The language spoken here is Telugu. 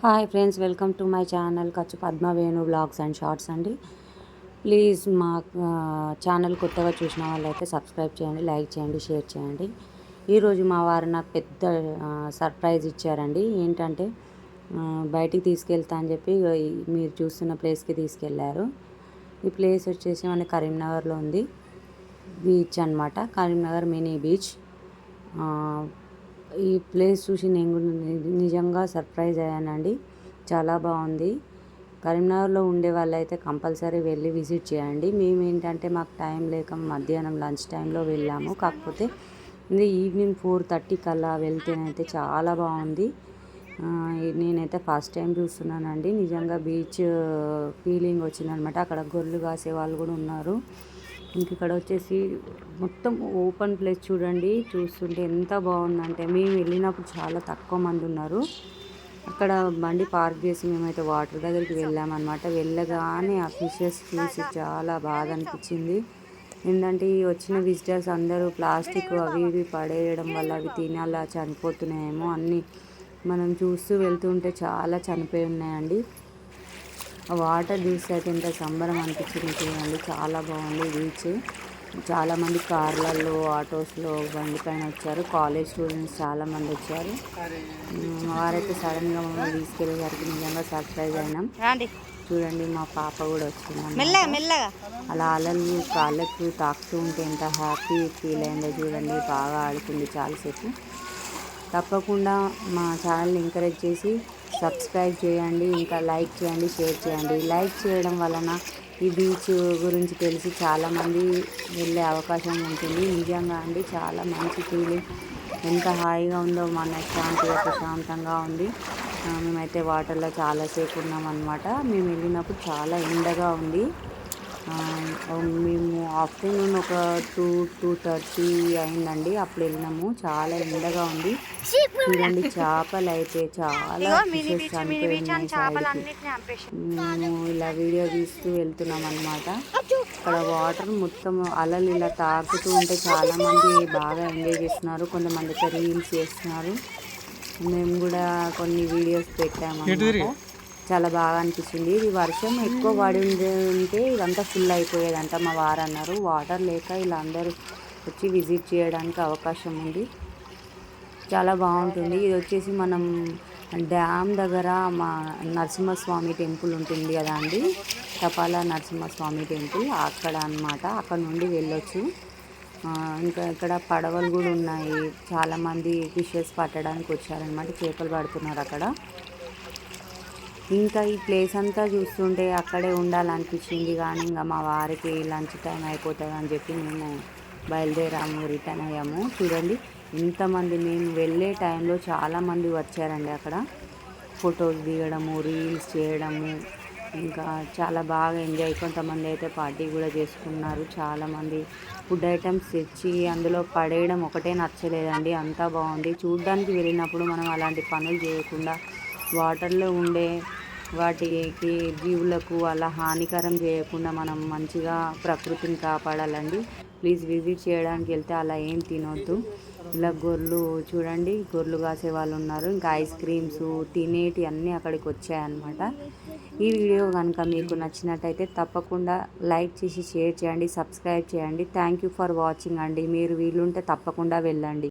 Hi friends welcome to my channel ఖర్చు Padma Venu vlogs and shorts అండి. ప్లీజ్ మా ఛానల్ కొత్తగా చూసిన వాళ్ళైతే సబ్స్క్రైబ్ చేయండి లైక్ చేయండి షేర్ చేయండి. ఈరోజు మా వారు నాకు పెద్ద సర్ప్రైజ్ ఇచ్చారండి. ఏంటంటే బయటికి తీసుకెళ్తా అని చెప్పి మీరు చూస్తున్న ప్లేస్కి తీసుకెళ్ళారు. ఈ ప్లేస్ వచ్చేసి మన కరీంనగర్లో ఉంది బీచ్ అన్నమాట. Karimnagar mini beach. ఈ ప్లేస్ చూసి నేను కూడా నిజంగా సర్ప్రైజ్ అయ్యానండి. చాలా బాగుంది. కరీంనగర్లో ఉండే వాళ్ళైతే కంపల్సరీ వెళ్ళి విజిట్ చేయండి. మేము ఏంటంటే మాకు టైం లేక మధ్యాహ్నం లంచ్ టైంలో వెళ్ళాము. కాకపోతే ఇది ఈవినింగ్ ఫోర్ థర్టీ కల్లా వెళ్తేనైతే చాలా బాగుంది. నేనైతే ఫస్ట్ టైం చూస్తున్నానండి. నిజంగా బీచ్ ఫీలింగ్ వచ్చిందనమాట. అక్కడ గొర్రెలు కాసే వాళ్ళు కూడా ఉన్నారు. ఇంక ఇక్కడ వచ్చేసి మొత్తం ఓపెన్ ప్లేస్ చూడండి. చూస్తుంటే ఎంత బాగుందంటే మేము వెళ్ళినప్పుడు చాలా తక్కువ మంది ఉన్నారు. అక్కడ బండి పార్క్ చేసి మేమైతే వాటర్ దగ్గరికి వెళ్ళామన్నమాట. వెళ్ళగానే ఆ ఫిషెస్ చూసి చాలా బాధ అనిపించింది. ఏంటంటే ఈ వచ్చిన విజిటర్స్ అందరూ ప్లాస్టిక్ అవి ఇవి పడేయడం వల్ల అవి తిని అలా చనిపోతున్నాయేమో అన్నీ మనం చూస్తూ వెళ్తుంటే చాలా చనిపోయి ఉన్నాయండి. వాటర్ చూస్తే అయితే ఎంత సంబరం అనిపించింది చూడండి. చాలా బాగుంది బీచ్. చాలామంది కార్లలో ఆటోస్లో బండి పైన వచ్చారు. కాలేజ్ స్టూడెంట్స్ చాలామంది వచ్చారు. వారైతే సడన్గా మమ్మల్ని తీసుకెళ్ళేసరికి నిజంగా సర్ప్రైజ్ అయినాం. చూడండి మా పాప కూడా వచ్చింది మెల్లగా మెల్లగా. అలా అలలు కాళ్ళకు తాకుతూ ఉంటే ఎంత హ్యాపీ ఫీల్ అయిందో చూడండి. బాగా ఆడుకుంది చాలాసేపు. తప్పకుండా మా ఛానల్ని ఎంకరేజ్ చేసి సబ్స్క్రైబ్ చేయండి ఇంకా లైక్ చేయండి షేర్ చేయండి. లైక్ చేయడం వలన ఈ బీచ్ గురించి తెలిసి చాలామంది వెళ్ళే అవకాశం ఉంటుంది. నిజంగా అండి చాలా మంచి ఫీలింగ్ ఎంత హాయిగా ఉందో మన శాంతిగా ప్రశాంతంగా ఉంది మేమైతే వాటర్లో చాలాసేపు ఉన్నాం అనమాట మేము వెళ్ళినప్పుడు చాలా ఎండగా ఉంది. మేము ఆఫ్టర్నూన్ ఒక టూ టూ థర్టీ అయిందండి. అప్పుడు వెళ్ళినాము. చాలా ఎండగా ఉంది. చూడండి చేపలు అయితే చాలా మేము ఇలా వీడియో తీస్తూ వెళ్తున్నాం అనమాట ఇక్కడ వాటర్ మొత్తం అలలు ఇలా తాకుతూ ఉంటే చాలా మంది బాగా ఎంజాయ్ చేస్తున్నారు. కొంతమంది అయితే రీల్స్ చేస్తున్నారు. మేము కూడా కొన్ని వీడియోస్ పెట్టాము అన్నమాట. చాలా బాగా అనిపించింది ఇది వర్షం ఎక్కువ పడి ఉంటే ఇదంతా ఫుల్ అయిపోయేదంట. మా వారు అన్నారు వాటర్ లేక ఇలా అందరూ వచ్చి విజిట్ చేయడానికి అవకాశం ఉంది. చాలా బాగుంటుంది. ఇది వచ్చేసి మనం డ్యామ్ దగ్గర మా నరసింహస్వామి టెంపుల్ ఉంటుంది కదా అండి? తపాలా నరసింహస్వామి టెంపుల్. అక్కడ అన్నమాట. అక్కడ నుండి వెళ్ళొచ్చు. ఇంకా ఇక్కడ పడవలు కూడా ఉన్నాయి. చాలామంది ఫిషెస్ పట్టడానికి వచ్చారనమాట చేపలు పడుతున్నారు అక్కడ. ఇంకా ఈ ప్లేస్ అంతా చూస్తుంటే అక్కడే ఉండాలనిపించింది కానీ ఇంకా మా వారికి లంచ్ టైం అయిపోతుంది అని చెప్పి మేము బయలుదేరాము రిటర్న్ అయ్యాము. చూడండి ఇంతమంది మేము వెళ్ళే టైంలో చాలామంది వచ్చారండి అక్కడ. ఫొటోస్ దిగడము రీల్స్ చేయడము ఇంకా చాలా బాగా ఎంజాయ్ కొంతమంది అయితే పార్టీ కూడా చేసుకున్నారు. చాలామంది ఫుడ్ ఐటమ్స్ తెచ్చి అందులో పడేయడం ఒకటే నచ్చలేదండి. అంతా బాగుంది. చూడ్డానికి వెళ్ళినప్పుడు మనం అలాంటి పనులు చేయకుండా వాటర్లో ఉండే వాటికి జీవులకు అలా హానికరం చేయకుండా మనం మంచిగా ప్రకృతిని కాపాడాలండి. ప్లీజ్ విజిట్ చేయడానికి వెళ్తే అలా ఏం తినొద్దు. ఇలా గొర్రెలు చూడండి గొర్రెలు కాసే వాళ్ళు ఉన్నారు. ఇంకా ఐస్ క్రీమ్స్ తినేటి అన్నీ అక్కడికి వచ్చాయన్నమాట. ఈ వీడియో కనుక మీకు నచ్చినట్టయితే తప్పకుండా లైక్ చేసి షేర్ చేయండి సబ్స్క్రైబ్ చేయండి. థ్యాంక్ యూ ఫర్ వాచింగ్ అండి. మీరు వీలుంటే తప్పకుండా వెళ్ళండి.